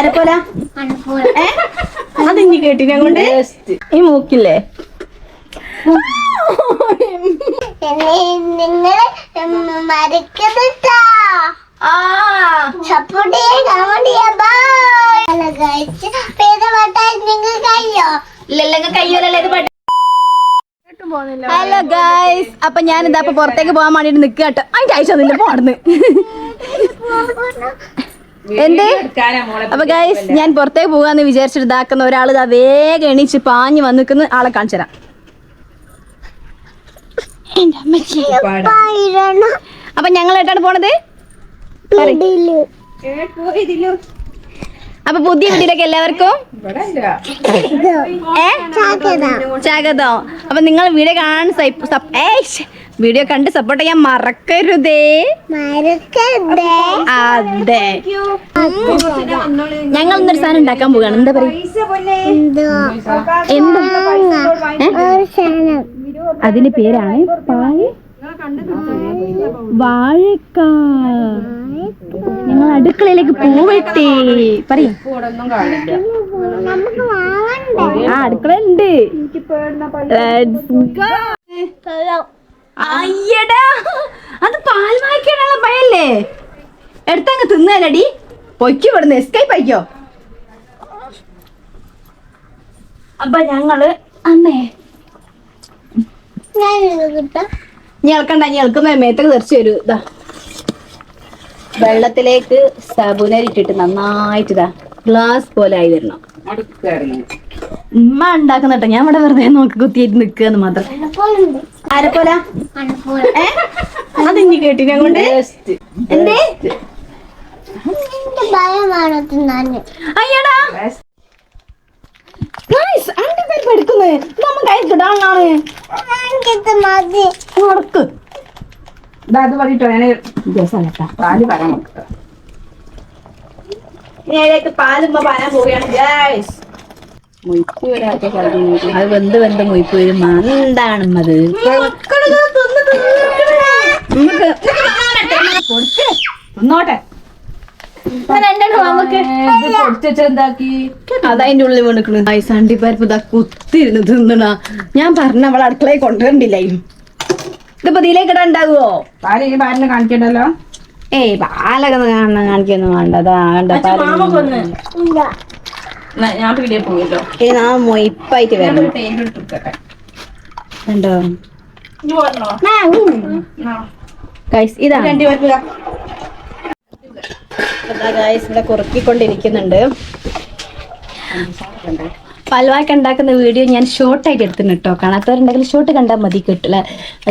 ആരെപ്പോലെ? അതിഞ്ഞി കേട്ടിനെ കൊണ്ട് ഈ മൂക്കില്ലേ? Hello guys അപ്പൊ ഞാൻ ഇതാ പുറത്തേക്ക് പോകാൻ വേണ്ടിട്ട് നിക്കുക കേട്ടോ അതിന്റെ ആവശ്യം ഒന്നുമില്ല പോടുന്ന് എന്ത്? അപ്പൊ ഗൈസ് ഞാൻ പുറത്തേക്ക് പോകാന്ന് വിചാരിച്ചിട്ട് ഇതാക്കുന്ന ഒരാൾ ഇതാ വേഗം എണീച്ച് പാഞ്ഞു വന്ന് നിൽക്കുന്ന ആളെ കാണിച്ചു തരാം. അപ്പൊ ഞങ്ങൾ എട്ടാണ് പോണത് അപ്പൊ പുതിയ വീട്ടിലേക്ക് എല്ലാവർക്കും? ഏ? സ്വാഗതം അപ്പൊ നിങ്ങൾ വീഡിയോ കാണാൻ. വീഡിയോ കണ്ട് സപ്പോർട്ട് ചെയ്യാൻ മറക്കരുതേ. അതെ. ഞങ്ങൾ ഇന്നൊരു സാധനം ഉണ്ടാക്കാൻ പോവുകയാണ്. എന്താ പറയുക എന്തോ? അതിന്റെ പേരാണ് പായ് വാഴക്ക. ഞങ്ങൾ അടുക്കളയിലേക്ക് പൂവെട്ടി. പറയും. ആ അടുക്കള ഉണ്ട് അയ്യടാ. അത് പാൽ വായിക്കാനുള്ള ഭയല്ലേ എടുത്തങ്ങ് തിന്നലടി പൊയ്ക്കോ ഇവിടുന്ന്. എസ്കേപ്പ് ആയിക്കോ. അപ്പൊ ഞങ്ങൾ അമ്മേ. ഇനി ഇളക്കുന്ന മേത്തൊക്കെ തെറിച്ച് വരൂ. ഇതാ. വെള്ളത്തിലേക്ക് സബുനരിട്ടിട്ട് നന്നായിട്ട് ഇതാ. ഗ്ലാസ് പോലെ ആയി വരണം. ഉമ്മ ഉണ്ടാക്കുന്നുട്ടോ ഞാൻ ഇവിടെ വെറുതെ നോക്കി കുത്തിയിട്ട് നിൽക്കുക മാത്രം. ആരെപ്പോലെ? കേട്ടി ഞങ്ങളുടെ അതിഞ്ഞി കേട്ടിനെ കൊണ്ട് എന്തേ? അയ്യടാ. ഗൈസ് നമ്മ നടക്ക്. അത് പറഞ്ഞിട്ടോ ഞാൻ പാൽ പറയാൻ നോക്കുക നേരേക്ക് പാലുമ്മ പാലാൻ പോവുകയാണ്. ഗൈസ് വരാത്ത അത് വെന്ത് വെന്ത് മൊയ്പ്പ് വരും. എന്താണ് അത് അതതിന്റെ ഉള്ളിൽ വീണിക്കണ് ഗൈസ് അണ്ടിപ്പരിപ്പ് ഇതാ കുത്തിരുന്ന് തിന്നണ. ഞാൻ പറഞ്ഞ അവളെ അടുക്കളയിൽ കൊണ്ടുവരണ്ടില്ലായിരുന്നു. ഇതിപ്പോ ഇതിലേക്ക് ഇടാണ്ടാകുവോ കാണിക്കണ്ടല്ലോ. ഏയ് പാലൊക്കെ കാണണം കാണിക്കൊന്നും വേണ്ടതാ വേണ്ട ഇല്ല. ഞാൻ പീടിയെ പോയല്ലോ മൊയ്പ്പായിട്ട് വരണം. കണ്ടോ? ഇതാണ് ഗൈസ് ഇവിടെ കുറുക്കിക്കൊണ്ടിരിക്കുന്നുണ്ട്. പൽവാക്ക് ഉണ്ടാക്കുന്ന വീഡിയോ ഞാൻ ഷോർട്ട് ആയിട്ട് എടുത്തിട്ടുണ്ട് കേട്ടോ കാണാത്തവരുണ്ടെങ്കിൽ ഷോർട്ട് കണ്ടാൽ മതി കിട്ടില്ല.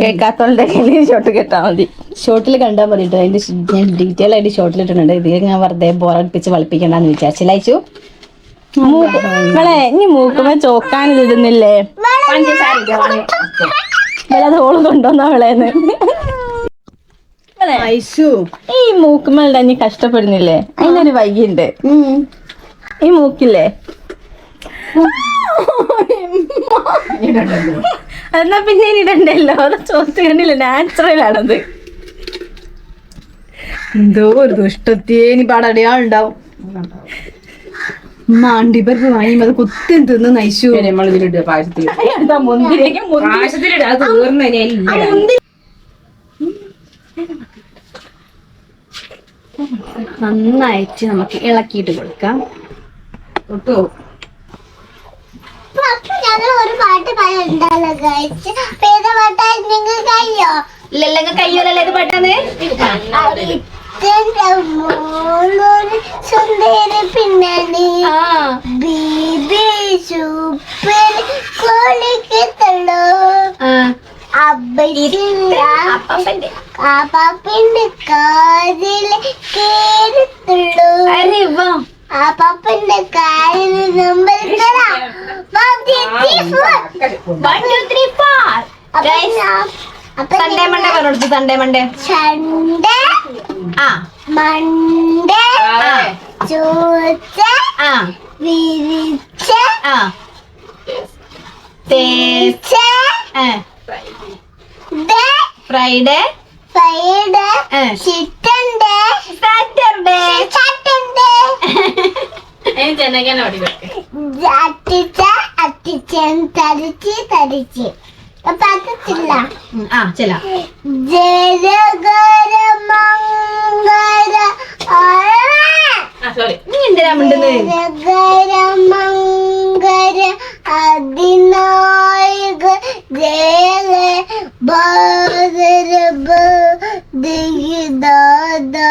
കേൾക്കാത്തവരുണ്ടെങ്കിൽ ഷോട്ട് കേട്ടാ മതി. ഷോർട്ടിൽ കണ്ടാൽ മതി കേട്ടോ അതിന്റെ ഞാൻ ഡീറ്റെയിൽ ആയിട്ട് ഷോർട്ടിൽ ഇട്ടിട്ടുണ്ട്. ഇത് ഞാൻ വെറുതെ ബോറടിപ്പിച്ച് വളപ്പിക്കണ്ടെന്ന് വിചാരിച്ചില്ല. അയച്ചു. ഇനി മൂക്കുമ്പോ ചോക്കാൻ ഇടുന്നില്ലേ? അത് ഓൾ കൊണ്ടുവന്ന ഐശു ഈ മൂക്കുമ്മളുടെ ഇനി കഷ്ടപ്പെടുന്നില്ലേ? അതിനൊരു വൈകിണ്ട് ഈ മൂക്കില്ലേ? എന്നാ പിന്നെ ഇനി ഇടണ്ടല്ലോ? അത് ചോദിച്ചു കണ്ടില്ല? നാച്ചുറൽ ആണത്. എന്തോ ഒരു ദുഷ്ടത്തിയേനി പാടടയാളുണ്ടാവും മാണ്ടിപ്പരിപ്പ് വാങ്ങി അത് കുത്തി തിന്ന് നയിച്ചു. നന്നായിട്ട് നമുക്ക് ഇളക്കിയിട്ട് കൊടുക്കാം. ഒരു പാട്ട് പാടുണ്ടല്ലോ കഴിച്ച് പേര് പാട്ടാൽ നിങ്ങൾ കഴിയോ? ഇല്ലല്ലെങ്കിൽ കയ്യോലല്ലേ ഇത് പെട്ടെന്ന് മോളൊരു സുന്ദരി പിന്നണി ആ. ബീബി സൂപ്പർ അപ്പപ്പന്റെ. കേരത്തുള്ളൂ കാലിൽ നമ്പർ സൺഡേ നിങ്ങൾ പറഞ്ഞു സൺഡേ മൺഡേ സൺഡേ ആ. മൺഡേ ആ. ചൂച്ച ആ. വിരിച്ച ആ. തേ വിരിച്ച day Friday Friday Saturday Saturday Saturday തരിച്ച് തരിച്ച് ഉം, ആ സോറി നീ എന്തിനാ മിണ്ടുന്നത് ജയകര മംഗള അതിനായക ജയ ബാദര ദാദാ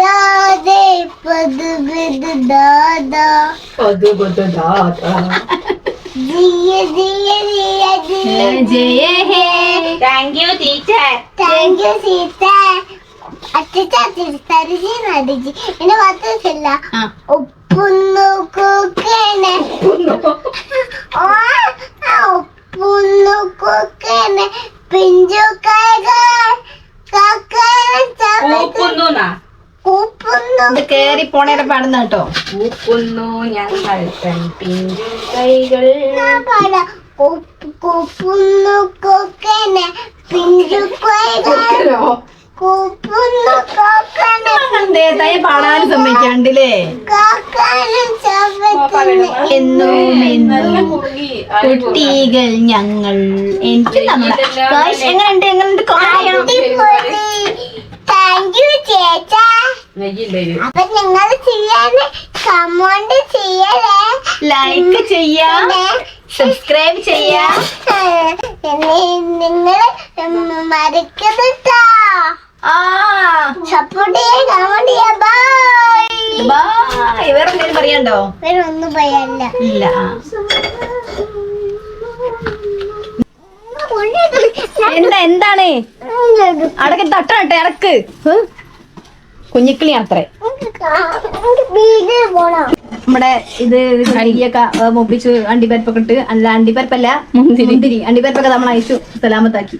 ദാദേ പദ വിദ ദാദാ. ദിയ ദിയ ദിയ ദിയ ജയ ഹേ. Thank you teacher thank you Seetha അച്ഛച്ച തിരുത്തരിച്ച് നടിച്ച് എന്നെ മാത്രല്ല ആ. ഉപ്പുന്നു കുക്കനെ. ഓ ഉപ്പുന്നു കുക്കനെ. പിഞ്ചു കൈകൾ കക്കനെ ചവച്ച് ഉപ്പുന്നു ഇത് കേറി പോണേരെ പാടുന്ന കേട്ടോ. പൂക്കുന്നു ഞങ്ങൾ തൻ പിഞ്ചു കൈകൾ. പാട. കൊക്കനെ പിഞ്ചു കൈകൾ കൊപ്പുന്നു കൊക്കനെ എന്തേ തയ്യ പാടാൻ സമ്മതിക്കാണ്ടില്ലേ? എന്നും എന്നും കുട്ടികൾ ഞങ്ങൾ എനിക്ക് ഗായ്സ്, എങ്ങനെയുണ്ട് എങ്ങനെയുണ്ട്. താങ്ക് യു ചേച്ചാ. അപ്പൊ നിങ്ങൾ ചെയ്യാന് കമോണ്ട് ചെയ്യലേ. ലൈക്ക് ചെയ്യാ. സബ്സ്ക്രൈബ് ചെയ്യാ. നിങ്ങൾ മറക്കരുതാ സപ്പോർട്ട് ചെയ്യാൻ കമോണ്ട് ചെയ്യാ. ബൈ ബൈ വേറെ എന്തെങ്കിലും പറയണ്ടോ വേറെ ഒന്നും പറയാനില്ല. ഇല്ല. എന്താ എന്താണ്? അടക്ക് തട്ടട്ടെ ഇറക്ക് ഹ്? കുഞ്ഞിക്കിളി അത്രേ. വീട്ടിൽ പോണം നമ്മുടെ ഇത് അരിയൊക്കെ മുപ്പിച്ച് അണ്ടിപ്പരിപ്പൊക്കെ ഇട്ട് അല്ല അണ്ടിപ്പരിപ്പല്ല മുന്തിരി. അണ്ടിപ്പരിപ്പൊക്കെ നമ്മൾ അയച്ചു സലാമത്താക്കി.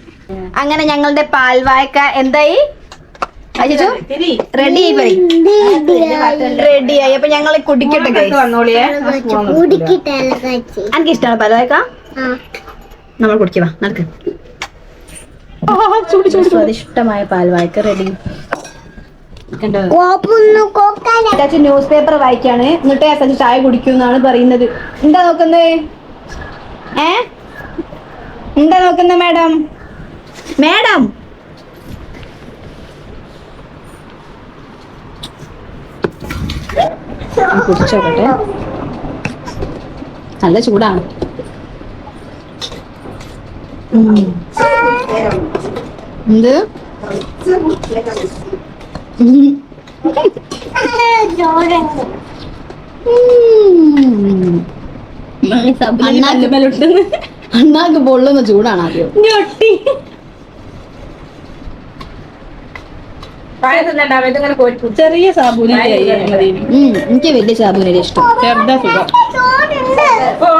അങ്ങനെ ഞങ്ങളുടെ പാൽവായക്ക എന്തായി? അയച്ചു റെഡി ആയി റെഡി ആയി. അപ്പൊ ഞങ്ങൾ കുടിക്കട്ടെ എനിക്ക് ഇഷ്ടമാണ് പാൽവായക്ക? നമ്മൾ കുടിക്കുക നടക്ക്. സ്വാദിഷ്ടമായ പാൽവായ്ക്ക് റെഡി ന്യൂസ് പേപ്പർ വായിക്കാണ്. എന്നിട്ട് അച്ചാച്ചി ചായ കുടിക്കുന്നാണ് പറയുന്നത്. എന്താ നോക്കുന്നത് ഏ? എന്താ നോക്കുന്നത് മാഡം? മാഡം? കുടിച്ചോട്ടെ നല്ല ചൂടാണ്. ഉം. എന്ത്? അണ്ണാക്ക് പൊള്ളുന്ന ചൂടാണ് ആദ്യം. ചെറിയ സാബൂന് ഉം, എനിക്ക് വലിയ സാബുനരി ഇഷ്ടം. ചെറുതാ സുഖം. ഓ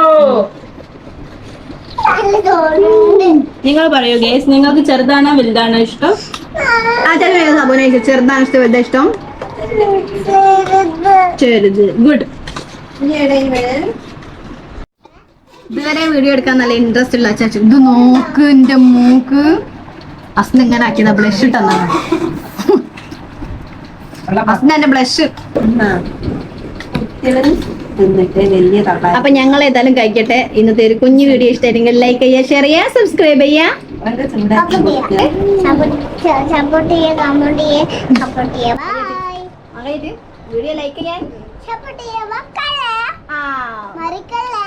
നിങ്ങൾ പറയൂ ഗേസ് നിങ്ങൾക്ക് ചെറുതാണോ വലുതാണോ ഇഷ്ടം? ആ സാബുന ചെറുതാണ് ഇഷ്ടം വലുതാ ഇഷ്ടം? ചെറുത് ഗുഡ്. ഇതുവരെ വീഡിയോ എടുക്കാൻ നല്ല ഇൻട്രസ്റ്റ് ഉള്ള ചാച്ചു ഇത് നോക്ക് എന്റെ മൂക്ക്. അസ്ന ഇങ്ങനെ ആക്കിയതാ ബ്ലഷ് ഇട്ടെന്നാണ് അസ്ന എന്റെ ബ്ലഷ് എന്നിട്ട് വലിയ തള്ള. അപ്പൊ ഞങ്ങൾ ഏതായാലും കഴിക്കട്ടെ. ഇന്നത്തെ ഒരു കുഞ്ഞു വീഡിയോ ഇഷ്ടമായിരുന്നെങ്കിൽ ലൈക്ക് ചെയ്യുക ഷെയർ ചെയ്യുക സബ്സ്ക്രൈബ് ചെയ്യുക. വീഡിയോ ലൈക്ക് ചെയ്യാൻ മറിക്കല്ലേ?